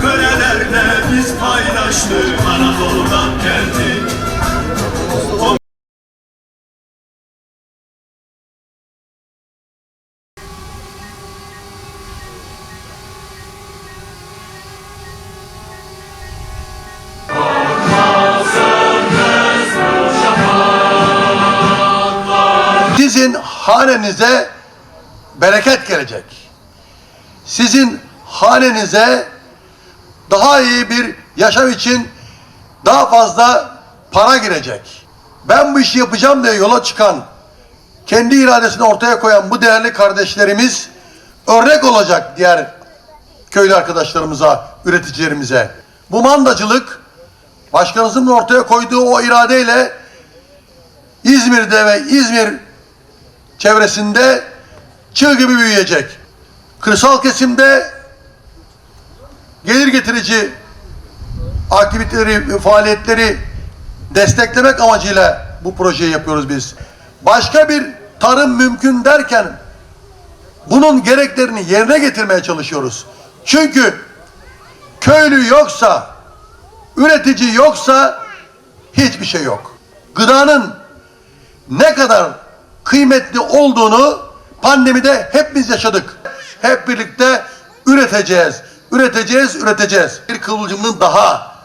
Körelerle biz paylaştık Anadolu'dan geldik sizin hanenize bereket gelecek. Sizin hanenize daha iyi bir yaşam için daha fazla para girecek. Ben bu işi yapacağım diye yola çıkan, kendi iradesini ortaya koyan bu değerli kardeşlerimiz örnek olacak diğer köylü arkadaşlarımıza, üreticilerimize. Bu mandacılık başkanımızın ortaya koyduğu o iradeyle İzmir'de ve İzmir çevresinde çığ gibi büyüyecek. Kırsal kesimde gelir getirici aktiviteleri, faaliyetleri desteklemek amacıyla bu projeyi yapıyoruz biz. Başka bir tarım mümkün derken bunun gereklerini yerine getirmeye çalışıyoruz. Çünkü köylü yoksa, üretici yoksa hiçbir şey yok. Gıdanın ne kadar kıymetli olduğunu pandemide hepimiz yaşadık. Hep birlikte üreteceğiz, üreteceğiz, üreteceğiz. Bir kıvılcımını daha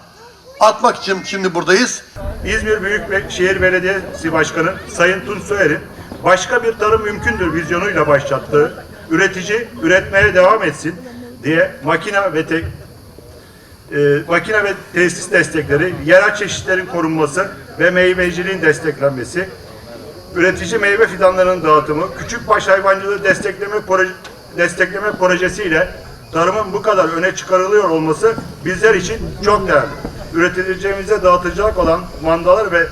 atmak için şimdi buradayız. İzmir Büyükşehir Belediyesi Başkanı Sayın Tunç başka bir tarım mümkündür vizyonuyla başlattığı üretici üretmeye devam etsin diye makine ve tek e, makine ve tesis destekleri, yerel çeşitlerin korunması ve meyveciliğin desteklenmesi, üretici meyve fidanlarının dağıtımı, küçükbaş hayvancılığı destekleme proje, destekleme projesiyle tarımın bu kadar öne çıkarılıyor olması bizler için çok değerli. Üreticimize dağıtacak olan mandalar ve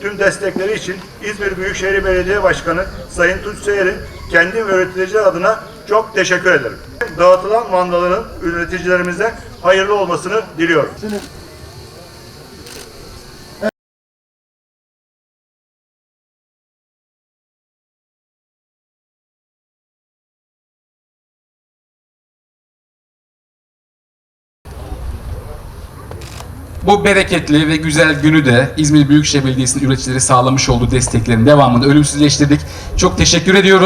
tüm destekleri için İzmir Büyükşehir Belediye Başkanı Sayın Tunç Seyer'in kendi üreticiler adına çok teşekkür ederim. Dağıtılan mandaların üreticilerimize hayırlı olmasını diliyorum. Bu bereketli ve güzel günü de İzmir Büyükşehir Belediyesi'nin üreticileri sağlamış olduğu desteklerin devamını ölümsüzleştirdik. Çok teşekkür ediyoruz.